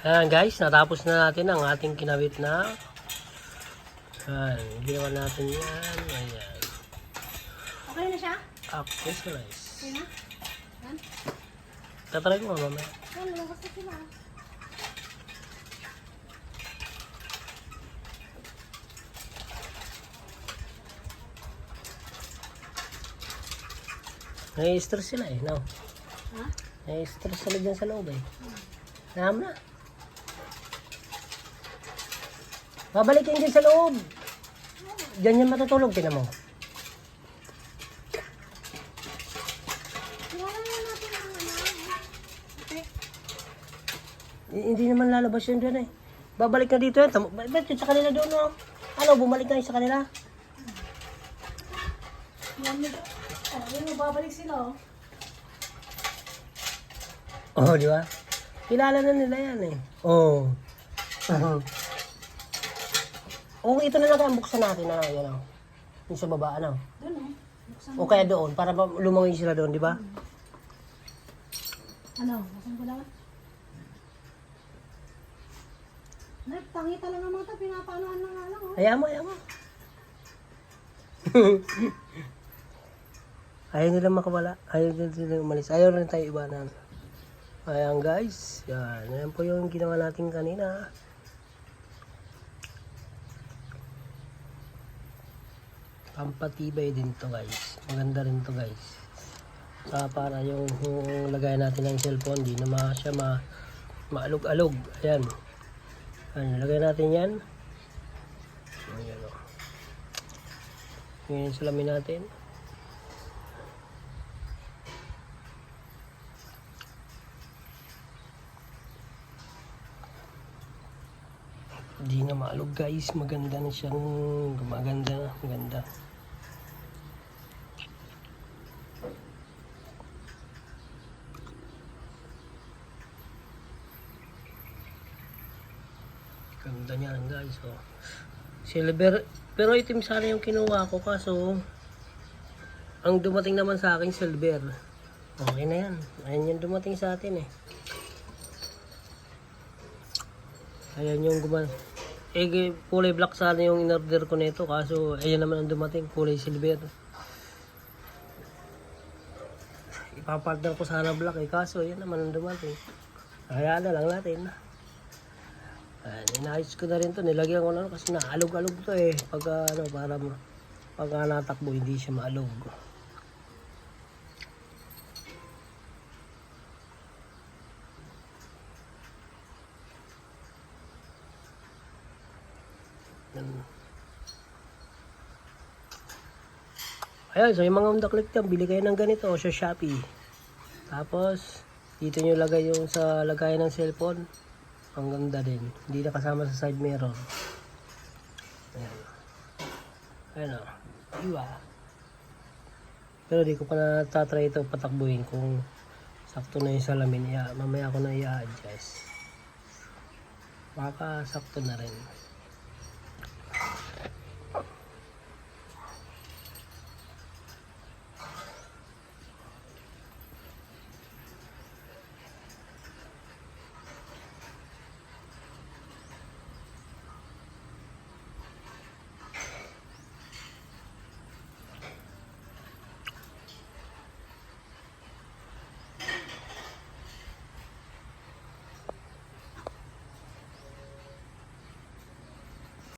Ayan guys, natapos na natin ang ating kinawit na Ayan, ginawa natin yan. Ayan. Okay na siya? Okay, so nice. Okay na? Yan? Tatry ko nga mamaya. Yan, lumabas na sila. Nai-stress sila eh, no? Ha? Nai-stress sila dyan sa loob eh. Alam na. Babalik yun dyan sa loob. Diyan yan matutulog, tinan mo. I- hindi naman lalabas yun dyan eh. Babalik na dito yan. Tam- ba- ba't yun sa kanila doon, no? Ano, bumalik na yun sa kanila? Oh, yan, babalik sila, oh. Oo, di ba? Kilala na nila yan eh. Oo. Oh. Oo, ito na lang ang buksan natin na yan oh. Yung sa baba, ano? Doon, oh. Buksan O kaya doon, para ma- lumangoy sila doon, di ba? Ano? Buksan ko lang. Nay, tangita lang ang mata. Pinapanoan na nga lang, oh. Ayaw mo, ayaw mo. Ayaw nila makawala. Ayaw nila umalis. Ayaw rin tayo ibanan. Ayan guys. Yan. Yan po yung ginawa natin kanina. Pampatibay din to guys. Maganda rin to guys. Sa para yung, yung lagay natin ng cellphone, di na ma, siya ma, maalog-alog. Ayan. Ayan, lagay natin yan. Ayan o. Yan yung salamin natin. Hindi na maalog guys. Maganda na siyang gumaganda na. Maganda. Ganda niyan guys. Oh. Silver. Pero itim sana yung kinuha ko kaso ang dumating naman sa akin silver. Okay na yan. Ayan yung dumating sa atin eh. Ayan yung guman. Eh, kulay black sana yung in-order ko nito kaso ayan naman ang dumating, kulay silver. Ipapartner ko sana black eh kaso ayan naman ang dumating. Kaya na lang natin. Ayan, inayos ko na rin to. Nilagyan ko na ano, kasi naalog-alog to eh. Pag ano, para pag natakbo hindi siya maalog. Yan. Ayan, so yung mga undaklik dyan, bili kayo ng ganito sa Shopee. Tapos, dito nyo lagay yung sa lagayan ng cellphone. Ang ganda din. Hindi na kasama sa side mirror. Ayan. Ayan o. Iwa. Pero di ko pa natatry ito patakbuhin kung sakto na yung salamin. Iya, mamaya ko na i-adjust. Baka sakto na rin.